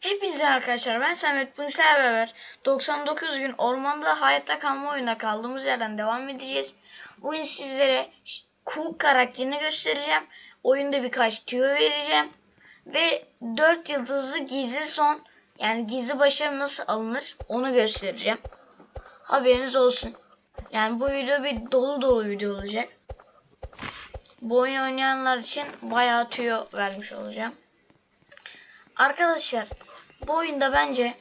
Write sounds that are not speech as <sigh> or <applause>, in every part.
Hepinize arkadaşlar ben Samet sizlerle beraber 99 gün ormanda hayatta kalma oyununa kaldığımız yerden devam edeceğiz. Bugün sizlere Cook karakterini göstereceğim. Oyunda birkaç tüyo vereceğim. Ve 4 yıldızlı gizli son yani gizli başarı nasıl alınır onu göstereceğim. Haberiniz olsun. Yani bu video bir dolu dolu video olacak. Bu oyun oynayanlar için bayağı tüyo vermiş olacağım. Arkadaşlar bu oyunda bence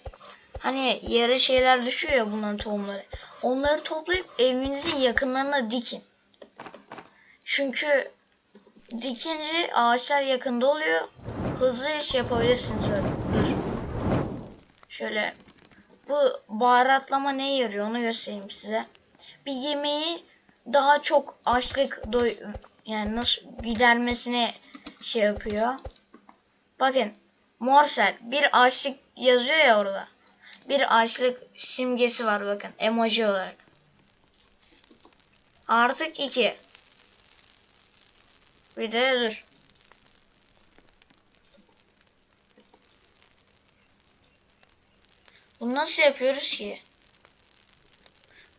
hani yere şeyler düşüyor ya bunların tohumları. Onları toplayıp evinizin yakınlarına dikin. Çünkü dikince ağaçlar yakında oluyor. Hızlı iş yapabilirsiniz öyle. Dur. Şöyle bu baharatlama neye yarıyor onu göstereyim size. Bir yemeği daha çok açlık doy yani nasıl gidermesine şey yapıyor. Bakın Morsel bir açlık yazıyor ya orada. Bir açlık simgesi var bakın emoji olarak. Artık iki. Bir de dur. Bunu nasıl yapıyoruz ki?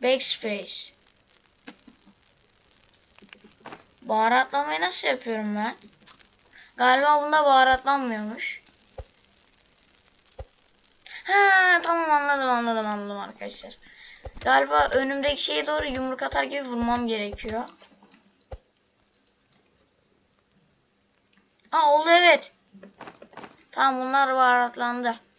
Backspace. Baharatlamayı nasıl yapıyorum ben? Galiba bunda baharatlanmıyormuş. Ha tamam anladım anladım anladım arkadaşlar. Galiba önümdeki şeye doğru yumruk atar gibi vurmam gerekiyor. Aa oldu evet. Tamam bunlar baharatlandı.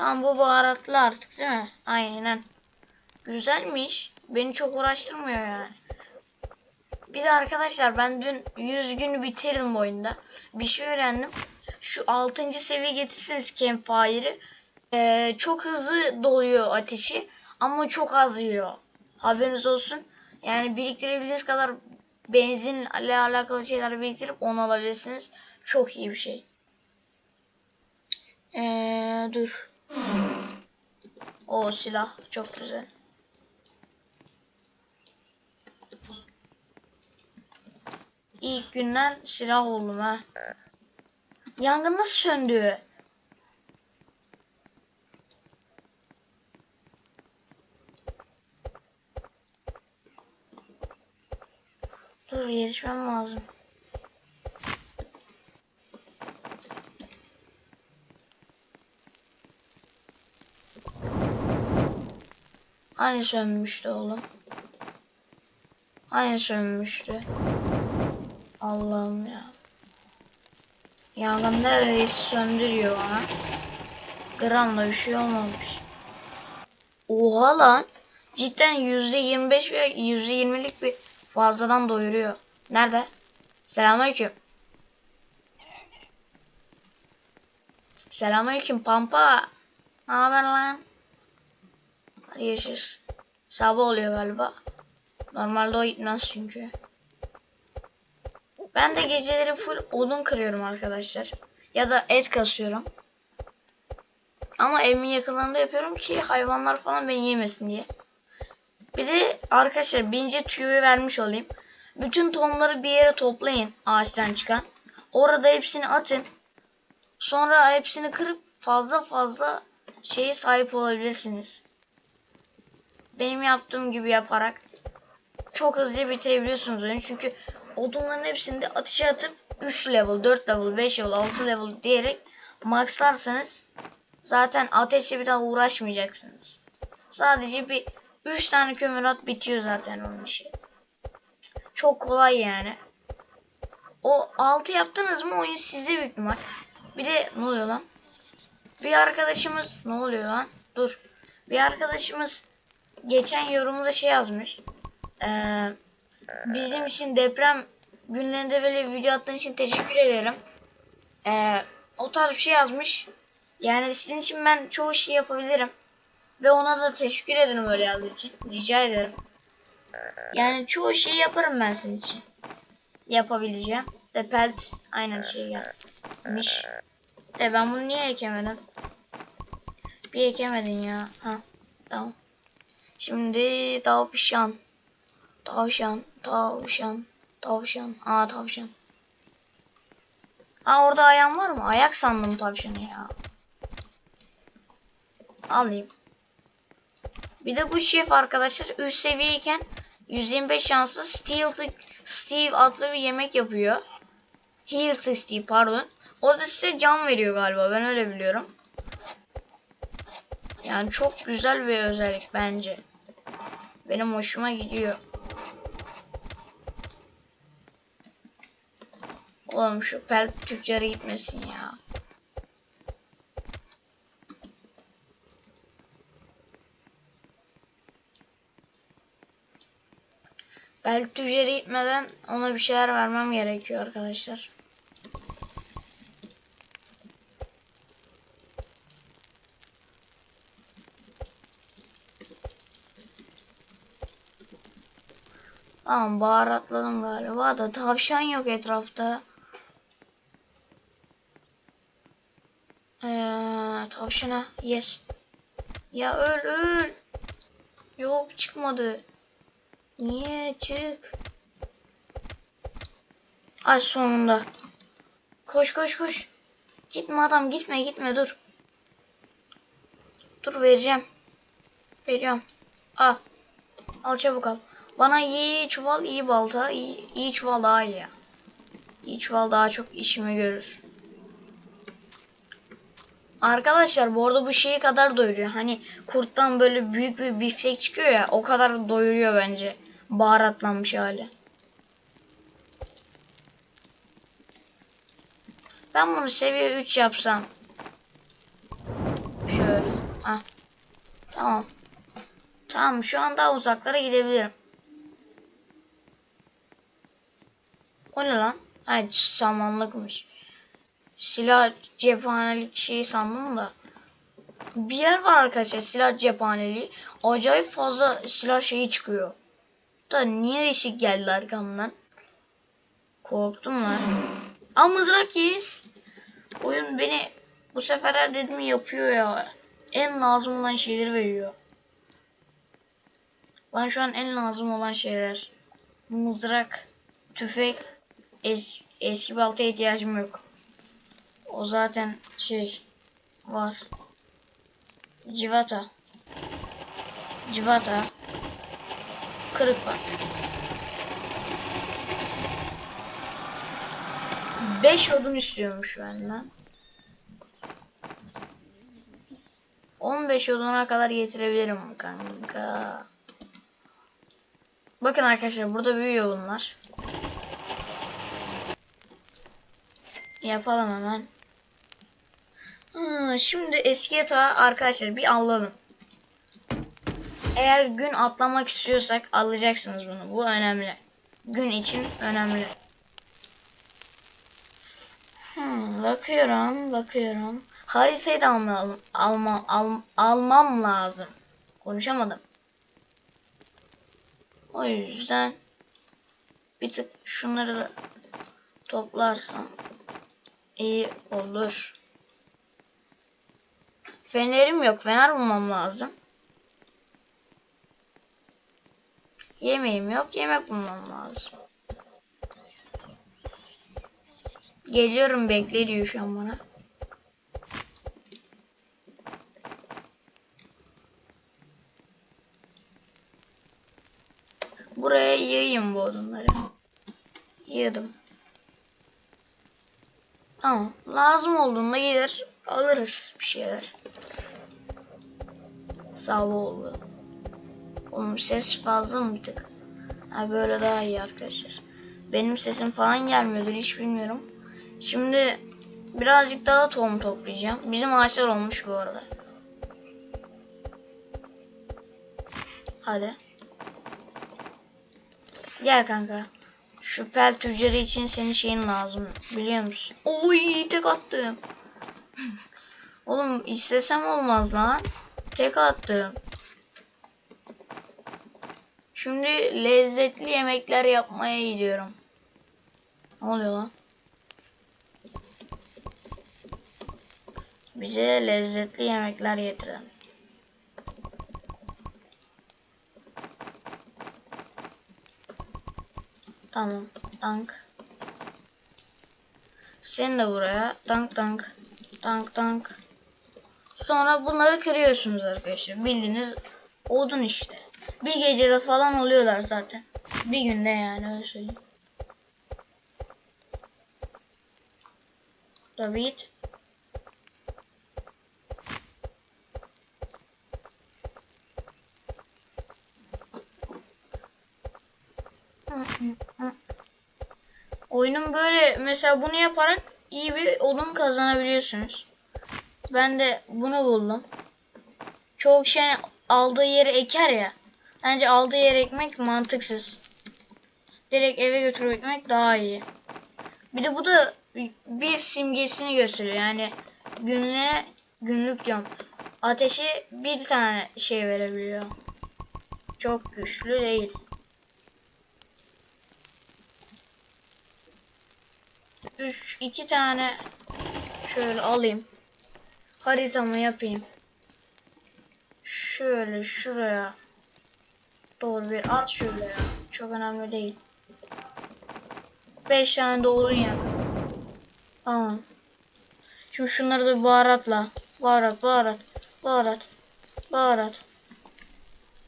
Tamam bu baharatlı artık değil mi? Aynen. Güzelmiş. Beni çok uğraştırmıyor yani. Bir de arkadaşlar ben dün 100 günü bitirdim oyunda. Bir şey öğrendim. Şu 6. seviye getirseniz campfire'ı ee, çok hızlı doluyor ateşi ama çok az yiyor. Haberiniz olsun. Yani biriktirebildiğiniz kadar benzinle alakalı şeyler biriktirip onu alabilirsiniz. Çok iyi bir şey. Ee, dur. O silah çok güzel. İlk günden silah oldum ha. Yangın nasıl söndü? Dur yetişmem lazım. Hani sönmüştü oğlum? Hani sönmüştü? Allah'ım ya. Yangın neredeyse söndürüyor bana. Gram da bir şey olmamış. Oha lan. Cidden %25 ve %20'lik bir fazladan doyuruyor. Nerede? Selamünaleyküm. Selamünaleyküm Pampa. Ne haber lan? Görüşürüz. Sabah oluyor galiba. Normalde o gitmez çünkü. Ben de geceleri full odun kırıyorum arkadaşlar. Ya da et kasıyorum. Ama evimin yakınlarında yapıyorum ki hayvanlar falan beni yemesin diye. Bir de arkadaşlar birinci tüyoyu vermiş olayım. Bütün tohumları bir yere toplayın ağaçtan çıkan. Orada hepsini atın. Sonra hepsini kırıp fazla fazla şeye sahip olabilirsiniz. Benim yaptığım gibi yaparak çok hızlıca bitirebiliyorsunuz oyunu. Çünkü odunların hepsini de ateşe atıp 3 level, 4 level, 5 level, 6 level diyerek maxlarsanız zaten ateşle bir daha uğraşmayacaksınız. Sadece bir 3 tane kömür at bitiyor zaten onun işi. Çok kolay yani. O 6 yaptınız mı oyun sizde büyük ihtimal. Bir de ne oluyor lan? Bir arkadaşımız ne oluyor lan? Dur. Bir arkadaşımız geçen yorumda şey yazmış. Ee, bizim için deprem günlerinde böyle video attığın için teşekkür ederim. Ee, o tarz bir şey yazmış. Yani sizin için ben çoğu şey yapabilirim. Ve ona da teşekkür ederim öyle yazdığı için. Rica ederim. Yani çoğu şeyi yaparım ben senin için. Yapabileceğim. De pelt aynen şey gelmiş. De ben bunu niye ekemedim? Bir ekemedin ya. Ha tamam. Şimdi tavşan. Tavşan, tavşan, tavşan. Aa tavşan. Aa orada ayağım var mı? Ayak sandım tavşanı ya. Alayım. Bir de bu şef arkadaşlar üst seviyeyken 125 şanslı Steel Steve adlı bir yemek yapıyor. Here Steve pardon. O da size can veriyor galiba ben öyle biliyorum. Yani çok güzel bir özellik bence. Benim hoşuma gidiyor. Oğlum şu pelt tüccarı gitmesin ya. Pelt tüccarı gitmeden ona bir şeyler vermem gerekiyor arkadaşlar. Tamam baharatladım galiba da tavşan yok etrafta. Ee, tavşana yes. Ya öl öl. Yok çıkmadı. Niye çık? Ay sonunda. Koş koş koş. Gitme adam gitme gitme dur. Dur vereceğim. Veriyorum. Al. Al çabuk al. Bana iyi çuval iyi balta. iyi, iyi çuval daha iyi. İyi çuval daha çok işimi görür. Arkadaşlar bu arada bu şeyi kadar doyuruyor. Hani kurttan böyle büyük bir biftek çıkıyor ya o kadar doyuruyor bence. Baharatlanmış hali. Ben bunu seviye 3 yapsam. Şöyle. Ah. Tamam. Tamam şu an daha uzaklara gidebilirim. O ne lan? Ha samanlıkmış. Silah cephanelik şeyi sandım da. Bir yer var arkadaşlar silah cephaneliği. Acayip fazla silah şeyi çıkıyor. Da niye eşik geldi arkamdan? Korktum lan. Aa mızrak yes. Oyun beni bu sefer her dediğimi yapıyor ya. En lazım olan şeyleri veriyor. Ben şu an en lazım olan şeyler. Mızrak, tüfek, es eski baltaya ihtiyacım yok. O zaten şey var. Civata. Civata. Kırık var. 5 odun istiyormuş benden. 15 oduna kadar getirebilirim kanka. Bakın arkadaşlar burada büyüyor bunlar. Yapalım hemen. Hmm, şimdi eski yatağı arkadaşlar bir alalım. Eğer gün atlamak istiyorsak alacaksınız bunu. Bu önemli. Gün için önemli. Hmm, bakıyorum, bakıyorum. Haritayı da almalım, alma, al, almam lazım. Konuşamadım. O yüzden bir tık şunları da toplarsam iyi olur. Fenerim yok. Fener bulmam lazım. Yemeğim yok. Yemek bulmam lazım. Geliyorum bekle diyor şu an bana. Buraya yayayım bu odunları. Yığdım. Tamam. Lazım olduğunda gelir alırız bir şeyler. Sağ oldu. Oğlum ses fazla mı bir tık? Ha böyle daha iyi arkadaşlar. Benim sesim falan gelmiyordur hiç bilmiyorum. Şimdi birazcık daha tohum toplayacağım. Bizim ağaçlar olmuş bu arada. Hadi. Gel kanka. Şu Şüphel tüccarı için senin şeyin lazım. Biliyor musun? Oy tek attım. Oğlum istesem olmaz lan. Tek attım. Şimdi lezzetli yemekler yapmaya gidiyorum. Ne oluyor lan? Bize lezzetli yemekler getirelim. Tamam. Tank. Sen de buraya. Tank tank. Tank tank. Sonra bunları kırıyorsunuz arkadaşlar. Bildiğiniz odun işte. Bir gecede falan oluyorlar zaten. Bir günde yani öyle söyleyeyim. Tabii Oyunun böyle mesela bunu yaparak iyi bir odun kazanabiliyorsunuz. Ben de bunu buldum. Çok şey aldığı yere eker ya. Bence aldığı yere ekmek mantıksız. Direkt eve götürüp ekmek daha iyi. Bir de bu da bir simgesini gösteriyor. Yani günlüğe günlük diyorum. Ateşi bir tane şey verebiliyor. Çok güçlü değil. Üç, iki tane şöyle alayım. Haritamı yapayım. Şöyle şuraya doğru bir at şöyle ya. Çok önemli değil. 5 tane odun yak. Tamam. Şimdi şunları da baharatla. Baharat, baharat, baharat, baharat.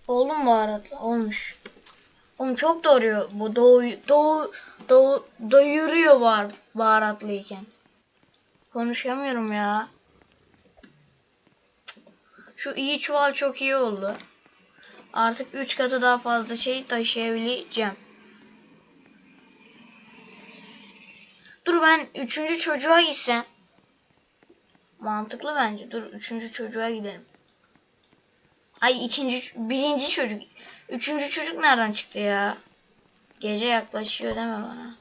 Oldu mu baharatla? Olmuş. Oğlum çok doğruyor. Bu doğu, doğu, doğu, doyuruyor bahar, baharatlıyken. Konuşamıyorum ya. Şu iyi çuval çok iyi oldu. Artık 3 katı daha fazla şey taşıyabileceğim. Dur ben üçüncü çocuğa gitsem. Mantıklı bence. Dur üçüncü çocuğa gidelim. Ay ikinci, birinci çocuk. Üçüncü çocuk nereden çıktı ya? Gece yaklaşıyor deme bana.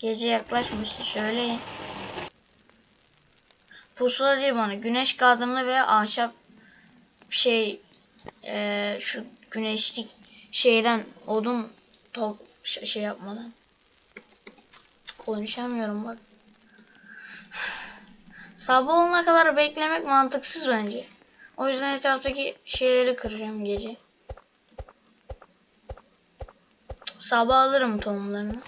Gece yaklaşmıştı söyleyin. Pusula değil bana. Güneş kadranlı ve ahşap şey eee, şu güneşlik şeyden odun top şey yapmadan. Konuşamıyorum bak. Sabah olana kadar beklemek mantıksız bence. O yüzden etraftaki şeyleri kıracağım gece. Sabah alırım tohumlarını.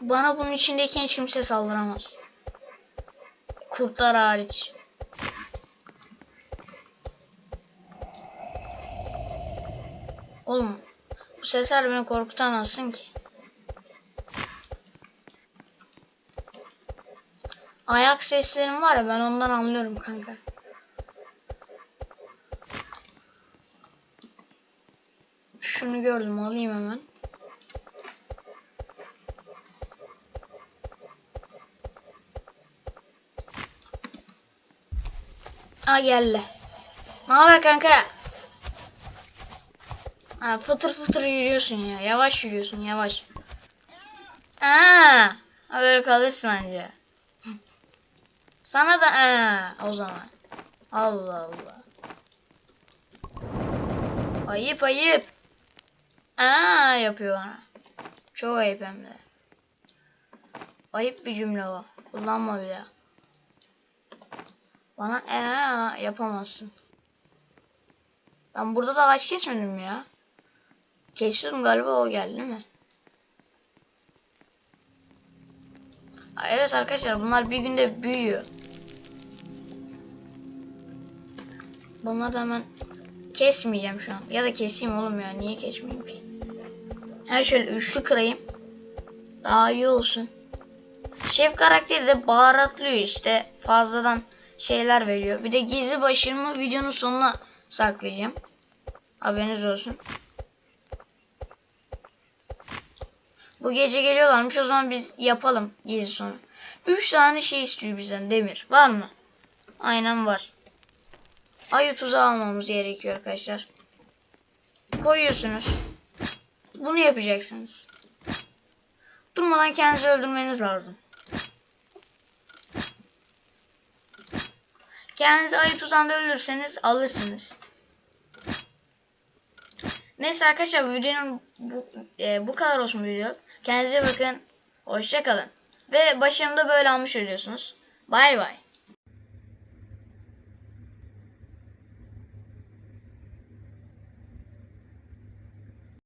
Bana bunun içindeyken hiç kimse saldıramaz. Kurtlar hariç. Oğlum bu sesler beni korkutamazsın ki. Ayak seslerim var ya ben ondan anlıyorum kanka. Şunu gördüm alayım hemen. Ha geldi. Ne haber kanka? Ha fıtır fıtır yürüyorsun ya. Yavaş yürüyorsun yavaş. Aa, böyle kalırsın anca. <laughs> Sana da aa, o zaman. Allah Allah. Ayıp ayıp. Aa yapıyor bana. Çok ayıp hem de. Ayıp bir cümle o. Kullanma bir daha. Bana ee yapamazsın. Ben burada da ağaç kesmedim ya. Kesiyordum galiba o geldi değil mi? Evet arkadaşlar bunlar bir günde büyüyor. Bunları da hemen kesmeyeceğim şu an. Ya da keseyim oğlum ya. Niye kesmeyeyim ki? Her şöyle üçlü kırayım. Daha iyi olsun. Şef karakteri de baharatlıyor işte. Fazladan şeyler veriyor. Bir de gizli başarımı videonun sonuna saklayacağım. Haberiniz olsun. Bu gece geliyorlarmış. O zaman biz yapalım gizli sonu. Üç tane şey istiyor bizden demir. Var mı? Aynen var. Ayı tuzağı almamız gerekiyor arkadaşlar. Koyuyorsunuz. Bunu yapacaksınız. Durmadan kendinizi öldürmeniz lazım. Kendinizi ayı tuzağında öldürürseniz alırsınız. Neyse arkadaşlar videonun bu, e, bu kadar olsun video. Kendinize bakın. Hoşça kalın. Ve başarımda böyle almış oluyorsunuz. Bay bay.